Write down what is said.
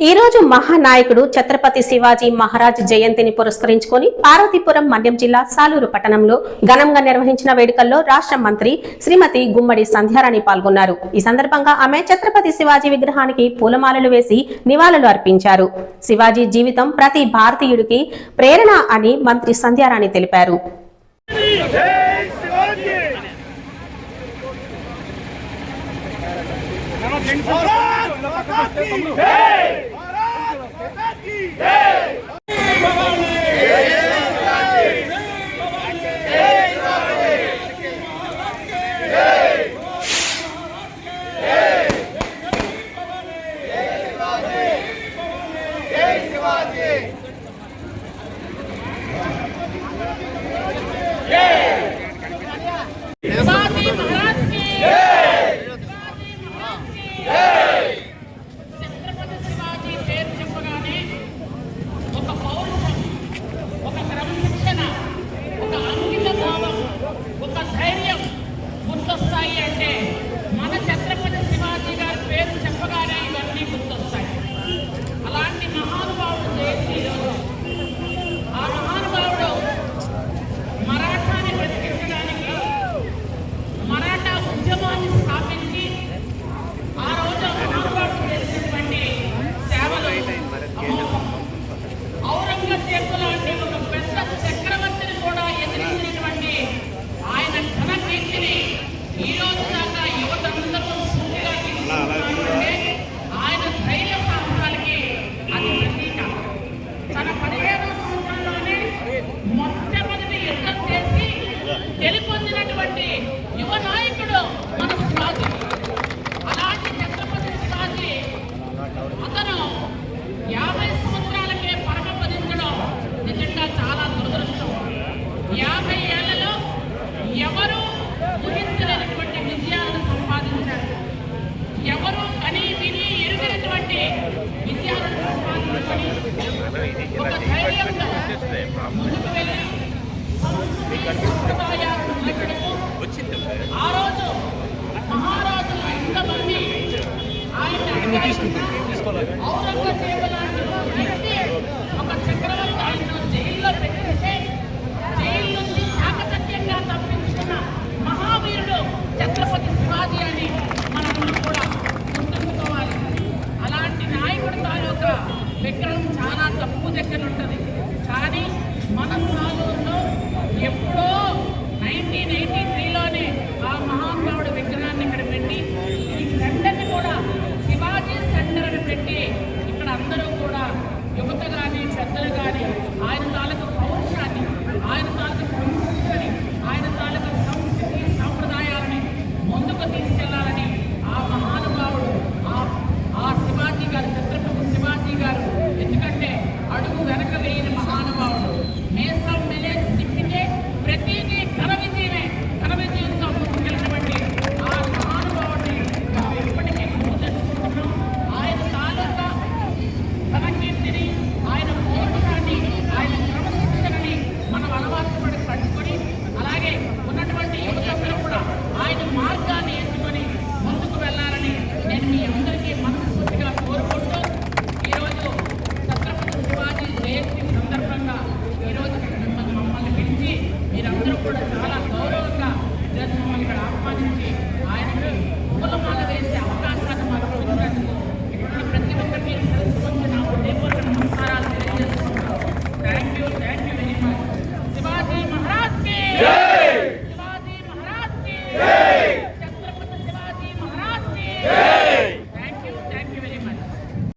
ఈ రోజు మహానాయకుడు ఛత్రపతి శివాజీ మహారాజ్ జయంతిని పురస్కరించుకొని పార్వతీపురం మండ్యం జిల్లా సాలూరు పట్టణంలో ఘనంగా నిర్వహించిన వేడుకల్లో రాష్ట్ర మంత్రి శ్రీమతి గుమ్మడి సంధ్యారాణి పాల్గొన్నారు. ఈ సందర్భంగా ఆమె ఛత్రపతి శివాజీ విగ్రహానికి పూలమాలలు వేసి నివాళులు అర్పించారు. శివాజీ జీవితం ప్రతి భారతీయుడికి ప్రేరణ అని మంత్రి సంధ్యారాణి తెలిపారు. శివాజీ! Hey! యువ నాయకుడు మన శివాజీ. అలాంటి ఛత్రపతి శివాజీ. అతను యాభై సంవత్సరాలకే పరమపదించడం నిజంగా చాలా దురదృష్టం. యాభై ఏళ్ళలో ఎవరు ఊహించలేనటువంటి విజయాలను సంపాదించారు. ఎవరు కని విని ఎరుగినటువంటి విజయాలను సంపాదించుకొని ఒక ధైర్యంతో ముందుకు వెళ్ళి సంస్కృతి చాకచక్యంగా తప్పించుకున్న మహావీరుడు ఛత్రపతి శివాజీ అని మనం కూడా గుర్తుంచుకోవాలి. అలాంటి నాయకుడి తాలూకా విగ్రహం చాలా తక్కువ దగ్గర ఉంటుంది. కానీ మన సాలూరులో ఎప్పుడో